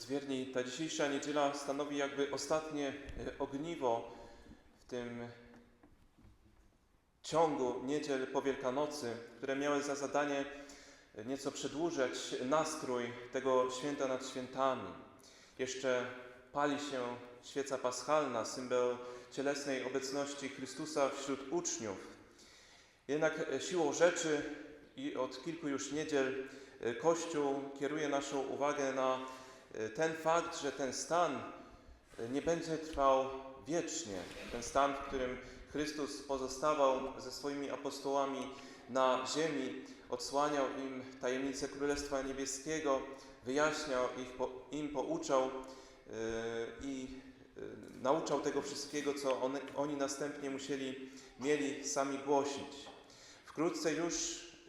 Wierni, ta dzisiejsza niedziela stanowi jakby ostatnie e, ogniwo w tym ciągu niedziel po Wielkanocy, które miały za zadanie e, nieco przedłużać nastrój tego święta nad świętami. Jeszcze pali się świeca paschalna, symbol cielesnej obecności Chrystusa wśród uczniów. Jednak e, siłą rzeczy i od kilku już niedziel Kościół kieruje naszą uwagę na ten fakt, że ten stan e, nie będzie trwał wiecznie. Ten stan, w którym Chrystus pozostawał ze swoimi apostołami na ziemi, odsłaniał im tajemnice Królestwa Niebieskiego, wyjaśniał ich, im pouczał e, i nauczał tego wszystkiego, co one, oni następnie musieli, mieli sami głosić. Wkrótce już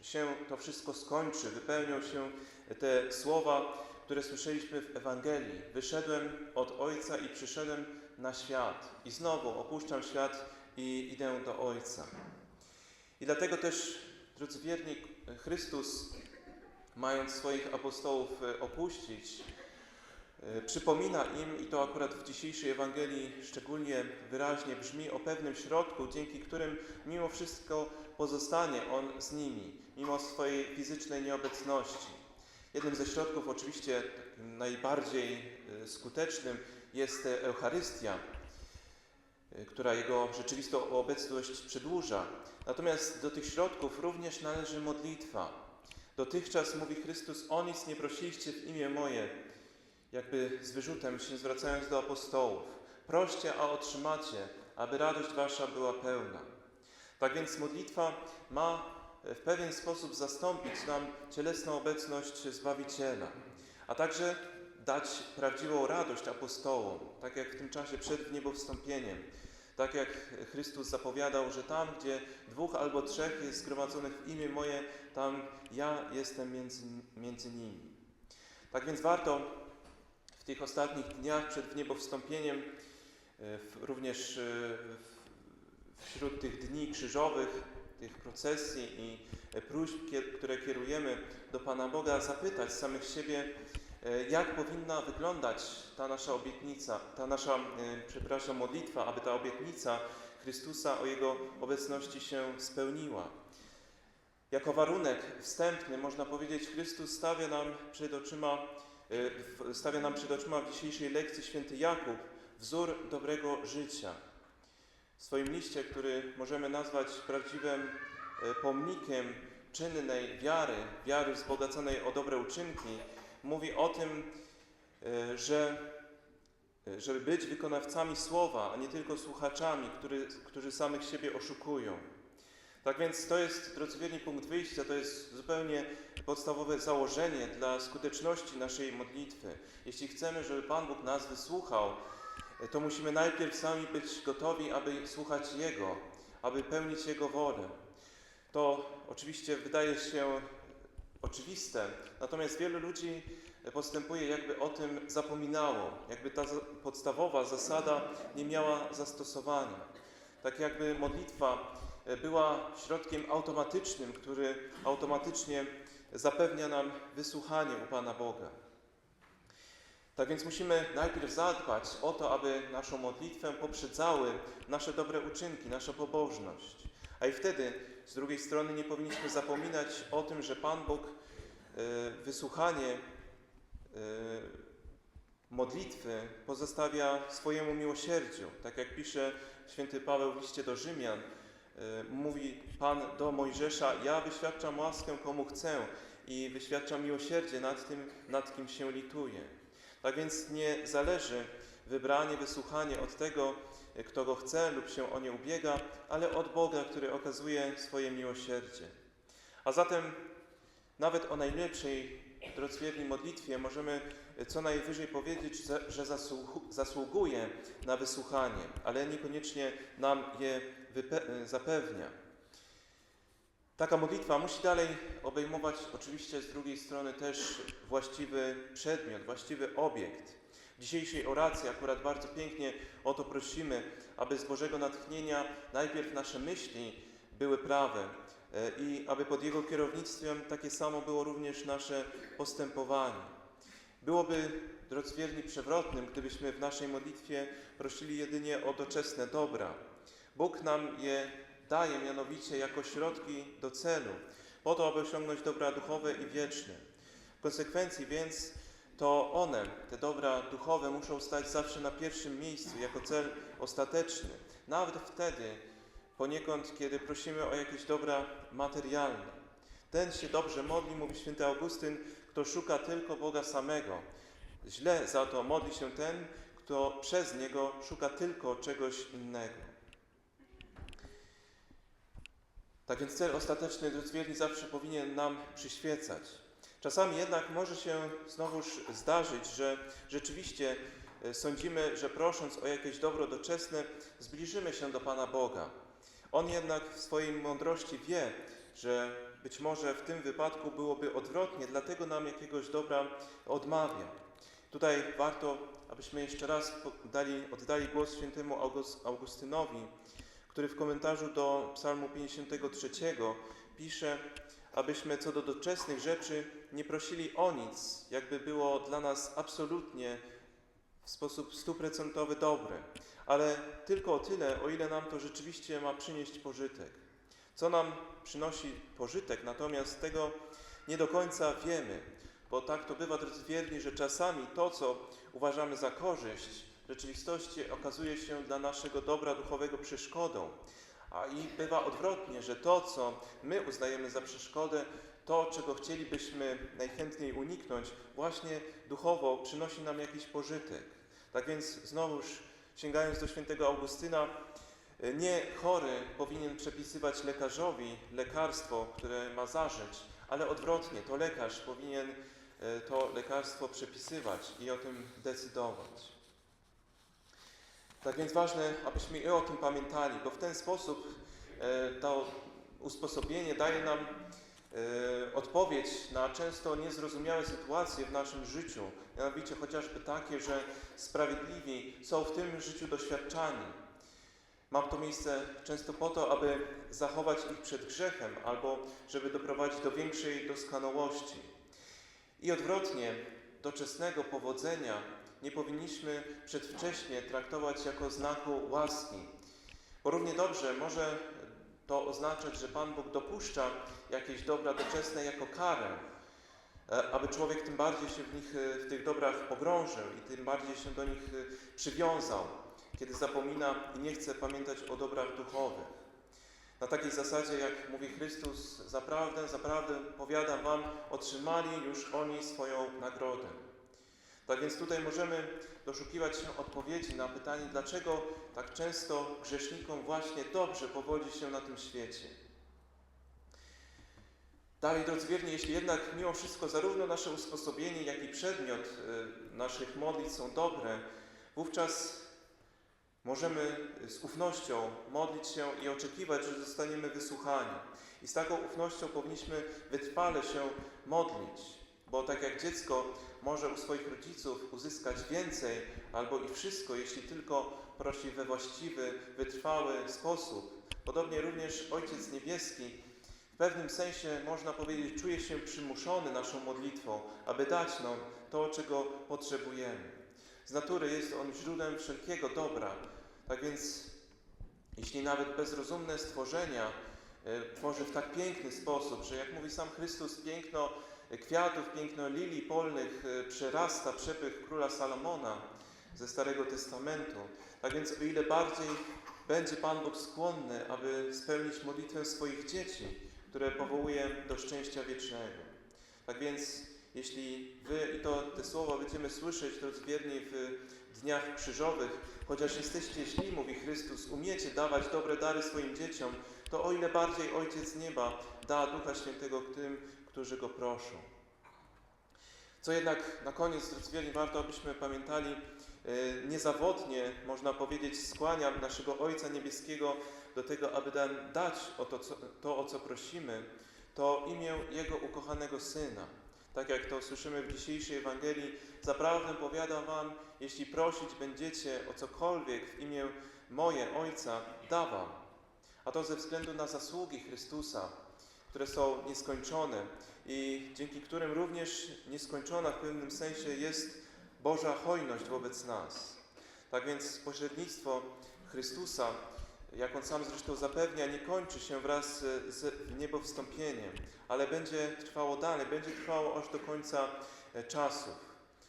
się to wszystko skończy, wypełnią się te słowa, które słyszeliśmy w Ewangelii. Wyszedłem od Ojca i przyszedłem na świat. I znowu opuszczam świat i idę do Ojca. I dlatego też, drodzy wierni, Chrystus, mając swoich apostołów e, opuścić, e, przypomina im, i to akurat w dzisiejszej Ewangelii szczególnie wyraźnie brzmi, o pewnym środku, dzięki którym mimo wszystko pozostanie On z nimi, mimo swojej fizycznej nieobecności. Jednym ze środków, oczywiście najbardziej e, skutecznym, jest e, Eucharystia, e, która Jego rzeczywistą obecność przedłuża. Natomiast do tych środków również należy modlitwa. Dotychczas, mówi Chrystus, o nic nie prosiliście w imię moje, jakby z wyrzutem się zwracając do apostołów. Proście, a otrzymacie, aby radość wasza była pełna. Tak więc modlitwa ma w pewien sposób zastąpić nam cielesną obecność Zbawiciela, a także dać prawdziwą radość apostołom, tak jak w tym czasie przed wniebowstąpieniem. Tak jak Chrystus zapowiadał, że tam, gdzie dwóch albo trzech jest zgromadzonych w imię moje, tam ja jestem między, między nimi. Tak więc warto w tych ostatnich dniach przed wniebowstąpieniem, e, również e, wśród tych dni krzyżowych, tych procesji i próśb, które kierujemy do Pana Boga, zapytać samych siebie, e, jak powinna wyglądać ta nasza obietnica, ta nasza, e, przepraszam, modlitwa, aby ta obietnica Chrystusa o Jego obecności się spełniła. Jako warunek wstępny, można powiedzieć, Chrystus stawia nam przed oczyma, e, stawia nam przed oczyma w dzisiejszej lekcji święty Jakub wzór dobrego życia. W swoim liście, który możemy nazwać prawdziwym e, pomnikiem czynnej wiary, wiary wzbogaconej o dobre uczynki, mówi o tym, e, że e, żeby być wykonawcami słowa, a nie tylko słuchaczami, który, którzy samych siebie oszukują. Tak więc to jest, drodzy wierni, punkt wyjścia, to jest zupełnie podstawowe założenie dla skuteczności naszej modlitwy. Jeśli chcemy, żeby Pan Bóg nas wysłuchał, to musimy najpierw sami być gotowi, aby słuchać Jego, aby pełnić Jego wolę. To oczywiście wydaje się oczywiste, natomiast wielu ludzi postępuje, jakby o tym zapominało, jakby ta podstawowa zasada nie miała zastosowania. Tak jakby modlitwa e, była środkiem automatycznym, który automatycznie zapewnia nam wysłuchanie u Pana Boga. Tak więc musimy najpierw zadbać o to, aby naszą modlitwę poprzedzały nasze dobre uczynki, nasza pobożność. A i wtedy z drugiej strony nie powinniśmy zapominać o tym, że Pan Bóg e, wysłuchanie e, modlitwy pozostawia swojemu miłosierdziu. Tak jak pisze święty Paweł w liście do Rzymian, e, mówi Pan do Mojżesza, ja wyświadczam łaskę komu chcę i wyświadczam miłosierdzie nad tym, nad kim się lituję. Tak więc nie zależy wybranie, wysłuchanie od tego, kto go chce lub się o nie ubiega, ale od Boga, który okazuje swoje miłosierdzie. A zatem nawet o najlepszej, drodzy wierni, modlitwie możemy co najwyżej powiedzieć, że- że zasługu- zasługuje na wysłuchanie, ale niekoniecznie nam je zapewnia. Taka modlitwa musi dalej obejmować oczywiście z drugiej strony też właściwy przedmiot, właściwy obiekt. W dzisiejszej oracji akurat bardzo pięknie o to prosimy, aby z Bożego natchnienia najpierw nasze myśli były prawe e, i aby pod Jego kierownictwem takie samo było również nasze postępowanie. Byłoby, drodzy wierni, przewrotnym, gdybyśmy w naszej modlitwie prosili jedynie o doczesne dobra. Bóg nam je daje mianowicie jako środki do celu, po to, aby osiągnąć dobra duchowe i wieczne. W konsekwencji więc to one, te dobra duchowe, muszą stać zawsze na pierwszym miejscu, jako cel ostateczny. Nawet wtedy, poniekąd, kiedy prosimy o jakieś dobra materialne. Ten się dobrze modli, mówi święty Augustyn, kto szuka tylko Boga samego. Źle za to modli się ten, kto przez Niego szuka tylko czegoś innego. Tak więc cel ostateczny, drodzy wierni, zawsze powinien nam przyświecać. Czasami jednak może się znowuż zdarzyć, że rzeczywiście e, sądzimy, że prosząc o jakieś dobro doczesne, zbliżymy się do Pana Boga. On jednak w swojej mądrości wie, że być może w tym wypadku byłoby odwrotnie, dlatego nam jakiegoś dobra odmawia. Tutaj warto, abyśmy jeszcze raz dali, oddali głos świętemu Augustynowi, który w komentarzu do Psalmu 53 pisze, abyśmy co do doczesnych rzeczy nie prosili o nic, jakby było dla nas absolutnie w sposób stuprocentowy dobre, ale tylko o tyle, o ile nam to rzeczywiście ma przynieść pożytek. Co nam przynosi pożytek, natomiast tego nie do końca wiemy, bo tak to bywa, drodzy wierni, że czasami to, co uważamy za korzyść, w rzeczywistości okazuje się dla naszego dobra duchowego przeszkodą. A i bywa odwrotnie, że to, co my uznajemy za przeszkodę, to, czego chcielibyśmy najchętniej uniknąć, właśnie duchowo przynosi nam jakiś pożytek. Tak więc znowuż sięgając do świętego Augustyna, nie chory powinien przepisywać lekarzowi lekarstwo, które ma zażyć, ale odwrotnie, to lekarz powinien e, to lekarstwo przepisywać i o tym decydować. Tak więc ważne, abyśmy i o tym pamiętali, bo w ten sposób e, to usposobienie daje nam e, odpowiedź na często niezrozumiałe sytuacje w naszym życiu, mianowicie chociażby takie, że sprawiedliwi są w tym życiu doświadczani. Ma to miejsce często po to, aby zachować ich przed grzechem albo żeby doprowadzić do większej doskonałości. I odwrotnie, doczesnego powodzenia nie powinniśmy przedwcześnie traktować jako znaku łaski. Bo równie dobrze może to oznaczać, że Pan Bóg dopuszcza jakieś dobra doczesne jako karę, e, aby człowiek tym bardziej się w, nich, e, w tych dobrach pogrążył i tym bardziej się do nich e, przywiązał, kiedy zapomina i nie chce pamiętać o dobrach duchowych. Na takiej zasadzie, jak mówi Chrystus, zaprawdę, zaprawdę powiadam Wam, otrzymali już oni swoją nagrodę. Tak więc tutaj możemy doszukiwać się odpowiedzi na pytanie, dlaczego tak często grzesznikom właśnie dobrze powodzi się na tym świecie. Dalej, drodzy wierni, jeśli jednak mimo wszystko zarówno nasze usposobienie, jak i przedmiot y, naszych modlitw są dobre, wówczas możemy z ufnością modlić się i oczekiwać, że zostaniemy wysłuchani. I z taką ufnością powinniśmy wytrwale się modlić, bo tak jak dziecko może u swoich rodziców uzyskać więcej albo i wszystko, jeśli tylko prosi we właściwy, wytrwały sposób. Podobnie również Ojciec Niebieski w pewnym sensie, można powiedzieć, czuje się przymuszony naszą modlitwą, aby dać nam to, czego potrzebujemy. Z natury jest On źródłem wszelkiego dobra. Tak więc, jeśli nawet bezrozumne stworzenia e, tworzy w tak piękny sposób, że jak mówi sam Chrystus, piękno kwiatów, piękno lilii polnych e, przerasta przepych króla Salomona ze Starego Testamentu. Tak więc o ile bardziej będzie Pan Bóg skłonny, aby spełnić modlitwę swoich dzieci, które powołuje do szczęścia wiecznego. Tak więc jeśli Wy i to te słowa będziemy słyszeć, drodzy wierni, w dniach krzyżowych, chociaż jesteście źli, mówi Chrystus, umiecie dawać dobre dary swoim dzieciom, to o ile bardziej Ojciec Nieba da Ducha Świętego tym, którzy Go proszą. Co jednak na koniec, drodzy wierni, warto, abyśmy pamiętali, e, niezawodnie, można powiedzieć, skłaniam naszego Ojca Niebieskiego do tego, aby dać o to, co, to, o co prosimy, to imię Jego ukochanego Syna. Tak jak to słyszymy w dzisiejszej Ewangelii, zaprawdę powiadam Wam, jeśli prosić będziecie o cokolwiek w imię moje Ojca, dawam. A to ze względu na zasługi Chrystusa, które są nieskończone i dzięki którym również nieskończona w pewnym sensie jest Boża hojność wobec nas. Tak więc pośrednictwo Chrystusa, jak On sam zresztą zapewnia, nie kończy się wraz z niebowstąpieniem, ale będzie trwało dalej, będzie trwało aż do końca e, czasów.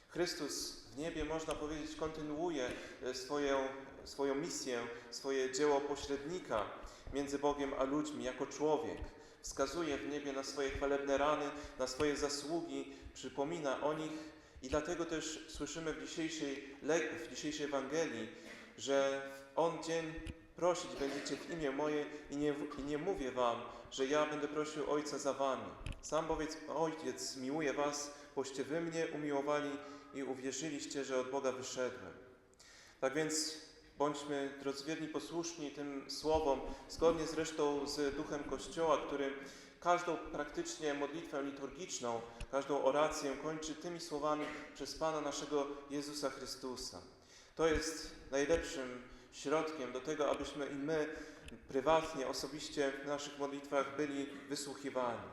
Chrystus w niebie, można powiedzieć, kontynuuje e, swoją, swoją misję, swoje dzieło pośrednika między Bogiem a ludźmi jako człowiek. Wskazuje w niebie na swoje chwalebne rany, na swoje zasługi, przypomina o nich i dlatego też słyszymy w dzisiejszej, w dzisiejszej Ewangelii, że On dzień prosić będziecie w imię moje i nie, i nie mówię wam, że ja będę prosił Ojca za wami. Sam bowiem Ojciec miłuje was, boście wy mnie umiłowali i uwierzyliście, że od Boga wyszedłem. Tak więc bądźmy, drodzy wierni, posłuszni tym słowom, zgodnie zresztą z duchem Kościoła, który każdą praktycznie modlitwę liturgiczną, każdą orację kończy tymi słowami przez Pana naszego Jezusa Chrystusa. To jest najlepszym środkiem do tego, abyśmy i my prywatnie, osobiście w naszych modlitwach byli wysłuchiwani.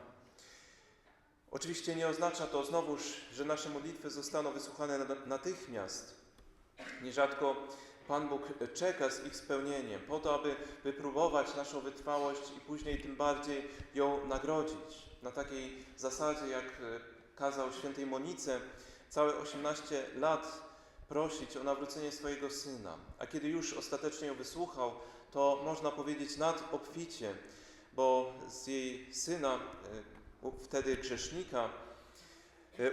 Oczywiście nie oznacza to znowuż, że nasze modlitwy zostaną wysłuchane na- natychmiast. Nierzadko Pan Bóg czeka z ich spełnieniem, po to, aby wypróbować naszą wytrwałość i później tym bardziej ją nagrodzić. Na takiej zasadzie, jak e, kazał świętej Monice, całe 18 lat prosić o nawrócenie swojego syna. A kiedy już ostatecznie ją wysłuchał, to można powiedzieć nad obficie, bo z jej syna, e, wtedy grzesznika,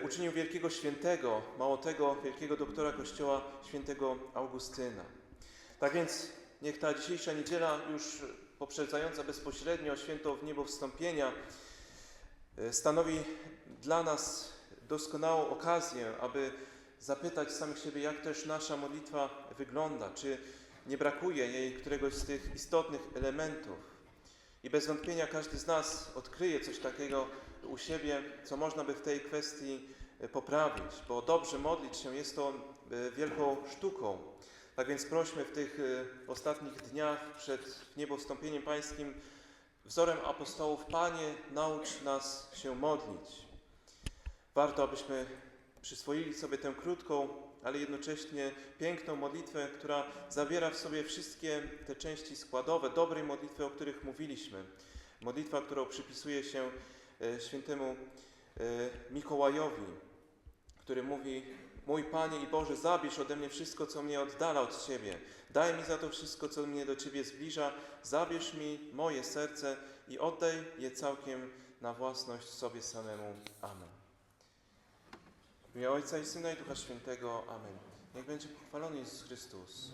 uczynił wielkiego świętego, mało tego, wielkiego doktora Kościoła, świętego Augustyna. Tak więc niech ta dzisiejsza niedziela, już poprzedzająca bezpośrednio święto w niebo wstąpienia, e, stanowi dla nas doskonałą okazję, aby zapytać samych siebie, jak też nasza modlitwa wygląda, czy nie brakuje jej któregoś z tych istotnych elementów. I bez wątpienia każdy z nas odkryje coś takiego u siebie, co można by w tej kwestii e, poprawić, bo dobrze modlić się jest to e, wielką sztuką. Tak więc prośmy w tych e, ostatnich dniach przed niebowstąpieniem Pańskim wzorem apostołów, Panie, naucz nas się modlić. Warto, abyśmy przyswoili sobie tę krótką, ale jednocześnie piękną modlitwę, która zawiera w sobie wszystkie te części składowe dobrej modlitwy, o których mówiliśmy. Modlitwa, którą przypisuje się świętemu e, Mikołajowi, który mówi: Mój Panie i Boże, zabierz ode mnie wszystko, co mnie oddala od Ciebie. Daj mi za to wszystko, co mnie do Ciebie zbliża. Zabierz mi moje serce i oddaj je całkiem na własność sobie samemu. Amen. W imię Ojca i Syna i Ducha Świętego. Amen. Niech będzie pochwalony Jezus Chrystus.